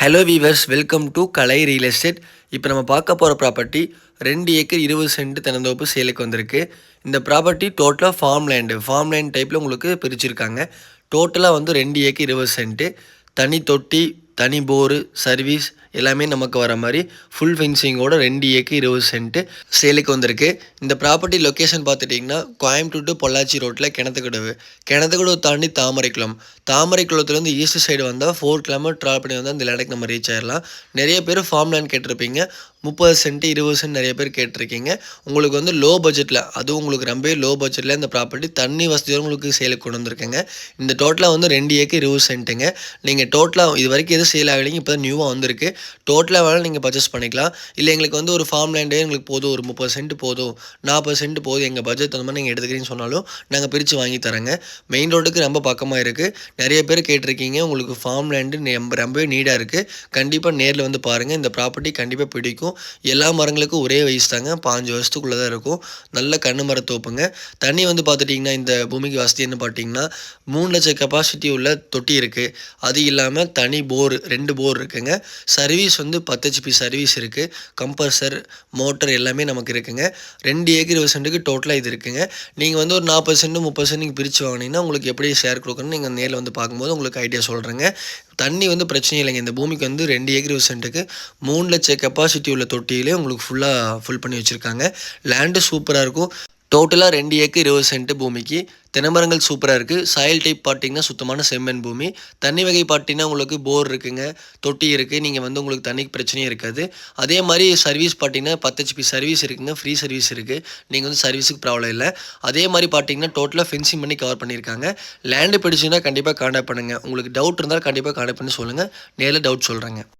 Hello viewers welcome to Kalai real estate இப்போ நம்ம பார்க்க போகிற ப்ராப்பர்ட்டி ரெண்டு ஏக்கர் இருபது சென்ட் தென்னந்தோப்பு சேலுக்கு வந்திருக்கு. இந்த ப்ராப்பர்ட்டி டோட்டலாக ஃபார்ம் லேண்டு ஃபார்ம் லேண்ட் டைப்பில் உங்களுக்கு பிரிச்சிருக்காங்க. டோட்டலாக வந்து ரெண்டு ஏக்கர் இருபது சென்ட்டு தனி தொட்டி தனி போரு சர்வீஸ் எல்லாமே நமக்கு வர மாதிரி ஃபுல் ஃபென்சிங்கோட ரெண்டு ஏக்கு இருபது சென்ட்டு சேலுக்கு வந்திருக்கு. இந்த ப்ராப்பர்ட்டி லொக்கேஷன் பார்த்துட்டிங்கன்னா கோயம்புத்தூர் டு பொள்ளாச்சி ரோட்டில் கிணத்துக்கடவு. கிணத்துக்கடவு தாண்டி தாமரைக்குளம். தாமரைக்குளத்துலேருந்து ஈஸ்ட் சைடு வந்தால் ஃபோர் கிலோமீட்டர் ட்ராவல் பண்ணி வந்தால் இந்த இடத்துக்கு நம்ம ரீச் ஆயிடலாம் நிறைய பேர் ஃபார்ம் லேண்ட் கேட்டிருப்பீங்க. முப்பது சென்ட் இருபது சென்ட் நிறைய பேர் கேட்டிருக்கீங்க. உங்களுக்கு வந்து லோ பட்ஜெட்டில் அதுவும் உங்களுக்கு ரொம்ப லோ பட்ஜெட்டில் இந்த ப்ராப்பர்ட்டி தண்ணி வசதியோடு உங்களுக்கு சேலுக்கு கொண்டு வந்திருக்கேங்க. இந்த டோட்டலாக வந்து ரெண்டு ஏக்கு இருபது சென்ட்டுங்க நீங்கள் டோட்டலாக இது வரைக்கும் எதுவும் சேல் ஆகலைங்க இப்போ தான் நியூவாக வந்திருக்கு. டோட்டலாக வேணாலும் நீங்கள் பர்ச்சேஸ் பண்ணிக்கலாம். இல்லை எங்களுக்கு வந்து ஒரு ஃபார்ம் லேண்டே எங்களுக்கு போதும் ஒரு முப்பது சென்ட் போதும் நாற்பது சென்ட் போதும். எங்கள் பட்ஜெட் அந்த மாதிரி நீங்கள் எடுத்துக்கிறீங்கன்னு சொன்னாலும் நாங்கள் பிரித்து வாங்கி தரேங்க. மெயின் ரோட்டுக்கு ரொம்ப பக்கமாக இருக்குது நிறைய பேர் கேட்டிருக்கீங்க உங்களுக்கு ஃபார்ம் லேண்டு ரொம்பவே நீடாக இருக்குது கண்டிப்பாக நேரில் வந்து பாருங்கள் இந்த ப்ராப்பர்ட்டி கண்டிப்பாக பிடிக்கும். எல்லா மரங்களுக்கும் ஒரே வயசு தாங்க. பாஞ்சு வருஷத்துக்குள்ளே தான் இருக்கும். நல்ல கண்ணு மரத்தோப்புங்க தண்ணி வந்து பார்த்துட்டிங்கன்னா இந்த பூமிக்கு வசதி என்ன பார்த்தீங்கன்னா மூணு லட்சம் கெப்பாசிட்டி உள்ள தொட்டி இருக்குது அது இல்லாமல் தனி போர் ரெண்டு போர் இருக்குங்க. சர்வீஸ் வந்து பத்து ஹெச்பி சர்வீஸ் இருக்குது கம்ப்ரஸர் மோட்டர் எல்லாமே நமக்கு இருக்குங்க. ரெண்டு ஏக்கர் இருபது சென்ட்டுக்கு டோட்டலாக இது இருக்குங்க. நீங்கள் வந்து ஒரு நாற்பது சென்ட் முப்பது சென்ட் நீங்கள் பிரித்து வாங்கினீங்கன்னா உங்களுக்கு எப்படி ஷேர் கொடுக்கணும்னு நீங்கள் நேரில் வந்து பார்க்கும்போது உங்களுக்கு ஐடியா சொல்கிறேங்க தண்ணி வந்து பிரச்சனை இல்லைங்க. இந்த பூமிக்கு வந்து ரெண்டு ஏக்கர் இருபது சென்ட்டுக்கு மூணு லட்சம் கெப்பாசிட்டி உள்ள தொட்டியிலே உங்களுக்கு ஃபுல்லாக ஃபுல் பண்ணி வச்சுருக்காங்க. லேண்டு சூப்பராக இருக்கும். டோட்டலாக ரெண்டு ஏக்கர் இருபது சென்ட் பூமிக்கு. தினமரங்கள் சூப்பராக இருக்குது சாயில் டைப் பார்த்தீங்கன்னா சுத்தமான செம்மண் பூமி. தண்ணி வகை பார்த்தீங்கன்னா உங்களுக்கு போர் இருக்குங்க. தொட்டி இருக்குது நீங்கள் வந்து உங்களுக்கு தண்ணிக்கு பிரச்சனையும் இருக்காது. அதே மாதிரி சர்வீஸ் பார்த்தீங்கன்னா பத்து ஹெச்பி சர்வீஸ் இருக்குங்க. ஃப்ரீ சர்வீஸ் இருக்குது நீங்கள் வந்து சர்வீஸுக்கு ப்ராப்ளம் இல்லை. அதே மாதிரி பார்த்தீங்கன்னா டோட்டலாக ஃபென்சிங் பண்ணி கவர் பண்ணியிருக்காங்க. லேண்டு பிடிச்சுன்னா கண்டிப்பாக காண்டாக்ட் பண்ணுங்கள் உங்களுக்கு டவுட் இருந்தால் கண்டிப்பாக காண்டாக்ட் பண்ணி சொல்லுங்கள் நேரில் டவுட் சொல்கிறேங்க